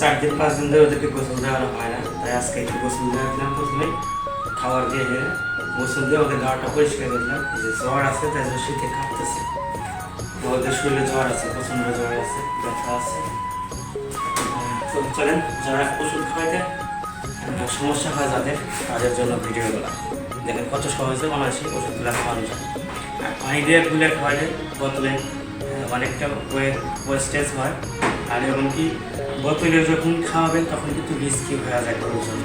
চার দিন, পাঁচ দিন ধরে ওদেরকে গোসল দেওয়ানো হয় না। তাই আজকে একটু গোসল দেওয়া দিলাম প্রথমে। খাবার দিয়ে গোসল দিয়ে ওদের গাওয়াটা পরিষ্কার করে দিলাম। যে জ্বর আছে, তাই জন্য শীতে কাঁপতেছে। ওদের শরীরে জ্বর আছে প্রচণ্ড জ্বর আছে, ব্যথা আছে। চলেন যারা ওষুধ খাওয়াইতে সমস্যা হয় যাদের, তাদের জন্য ভিডিওগুলো দেখেন কত সহজে অনায়াসে ওষুধগুলো খাওয়ানো যায়। আর পানি দিয়ে গুলে খাওয়ালে বোতলে অনেকটা ওয়েস্টেজ হয়। আর এমনকি বোতলে যখন খাওয়াবেন, তখন কিন্তু রিস্কি হয়ে যায় গরুর জন্য।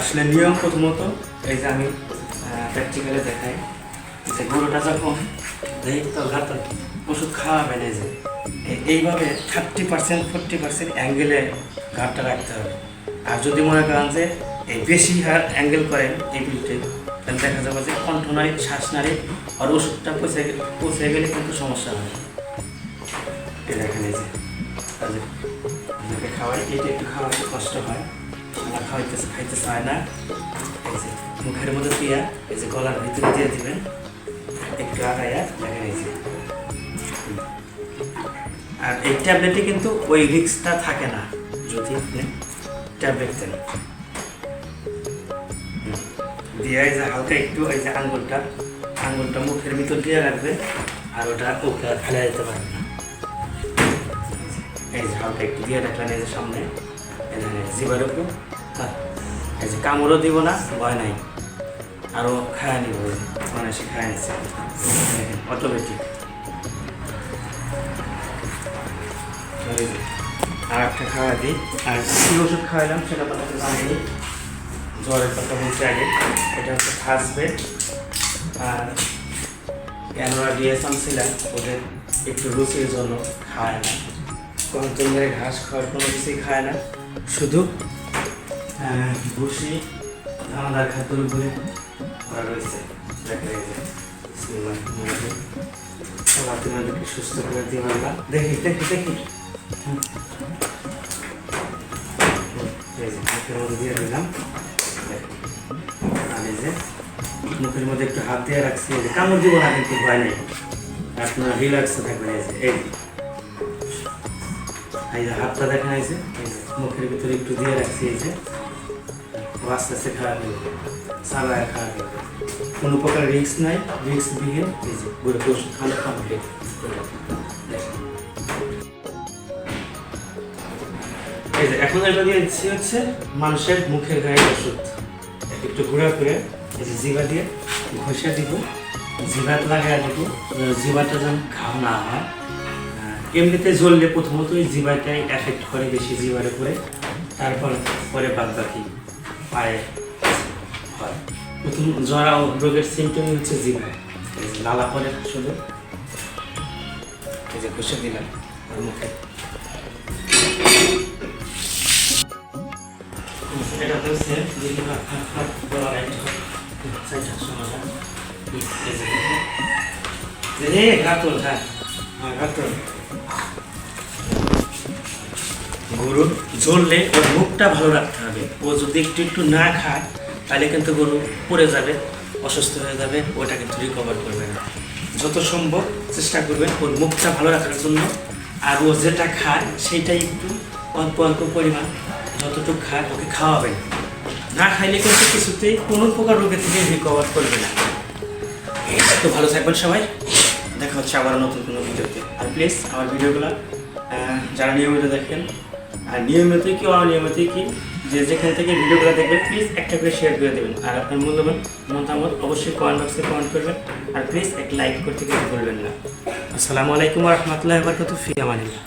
আসলে নিয়ম প্রথমত এই যে আমি প্র্যাকটিক্যালে দেখাই। যে গরুটা যখন দেখ তো ওষুধ খাওয়াবেন এই যে। এইভাবে থার্টি পার্সেন্ট ফোরটি পার্সেন্ট অ্যাঙ্গেলে ঘাটটা রাখতে হবে। আর যদি মনে করেন যে এই বেশি হার অ্যাঙ্গেল করেন এই পিলটে তাহলে দেখা যাবে যে কণ্ঠ নারী শ্বাস নারী আর ওষুধটা পৌঁছে গে- পৌঁছে গেলে কিন্তু সমস্যা হয় দেখেন এই যে খাওয়াই এটা একটু খাওয়াতে কষ্ট হয়। আমার খাওয়াইতেছে খাইতে চায় না। এই যে, মুখের মধ্যে দিয়া এই যে গলার ভিতরে দিয়ে দিবেন। একটু আগাইয়া দেখেন এই যে। আর এই ট্যাবলেটে কিন্তু ওই রিক্সটা থাকে না, যদি আপনি ট্যাবলেট দেন। দিয়ে এই যে হালকা একটু এই যে আঙ্গুলটা আঙ্গুলটা মুখের ভিতর দিয়ে রাখবে আর ওটা ওকে ফেলে দিতে পারবে না। এই যে হালকা একটু দিয়ে রাখলেন এই যে সামনে, এই জিবার উপর। এই যে কামড়ও দিব না, ভয় নাই। আরও খায় নিব মানে সে খায় অটোমেটিক আর একটা খাওয়া দিই। আর কী ওষুধ খাওয়ালাম সেটা তো জানেনি জ্বরের কথা বলছি আগে। এটা হচ্ছে ফার্স্ট আর ক্যানোরা দিয়েছিলাম ছিলাম। ওদের একটু রুচির জন্য খায় না। কোনো দিনের ঘাস খাওয়ার কোনো কিছুই খায় না। শুধু ভুসি দানাদার উপরে করা রয়েছে। দেখা তোমাদেরকে সুস্থ করে দিয়ে পারলাম দেখি দেখি দেখি। মুখের মধ্যে একটু হাত দিয়ে রাখছি কামড় দিব না কিন্তু ভয় নেই আপনার রিল্যাক্সে থাকবেন এই যে। এই যে। হাতটা দেখা এই যে। মুখের ভিতরে একটু দিয়ে রাখছি, এই যে। আস্তে আস্তে খাওয়া দেবে সাবায় খাওয়া দেবে কোনো প্রকার রিস্ক নাই, রিস্ক বিহীন, এই যে গরু ওষুধ খাওয়ানো এখন এটা দিয়ে দিচ্ছি হচ্ছে মানুষের মুখের গায়ে ওষুধ। একটু ঘুরে ফিরে জিবা দিয়ে ঘষে দিব জিবাত লাগাই দিব জিবাটা যেন ঘাম না হয়। এমনিতে জ্বললে প্রথমত ওই জিবাটাই এফেক্ট করে বেশি জিবার উপরে, তারপর পরে বাদ বাকি পায়ে হয়। প্রথম জরা রোগের সিমটমই হচ্ছে জিভা। এই যে লালা পরে শুধু। এই যে ঘষে দিলাম মুখে। এটা তো গাতল হ্যাঁ। হ্যাঁ গরুর জ্বললে ওর মুখটা ভালো রাখতে হবে। ও যদি একটু একটু না খায়, তাহলে কিন্তু গরু পড়ে যাবে, অসুস্থ হয়ে যাবে, ওটা কিন্তু রিকভার করবে না। যত সম্ভব চেষ্টা করবেন ওর মুখটা ভালো রাখার জন্য। আর ও যেটা খায়, সেটাই একটু অল্প অল্প পরিমাণ যতটুকু খায় ওকে খাওয়াবেন। না খাইলে কিন্তু কিছুতেই কোনো প্রকার রোগের থেকে রিকভার করবে না। তো ভালো থাকবেন সবাই। দেখা হচ্ছে আবার নতুন কোনো ভিডিওতে। আর প্লিজ আমার ভিডিওগুলো যারা নিয়মিত দেখেন, আর নিয়মিতই কি অনিয়মিতই কি, যে যেখান থেকে ভিডিওগুলো দেখবেন প্লিজ একটা করে শেয়ার করে দেবেন। আর আপনার মূল্যবান মতামত অবশ্যই কমেন্ট বক্সে কমেন্ট করবেন। আর প্লিজ একটা লাইক করতে কিন্তু ভুলবেন না। আসসালামু আলাইকুম রহমতুল্লাহ বরকত ফি আমানিল্লাহ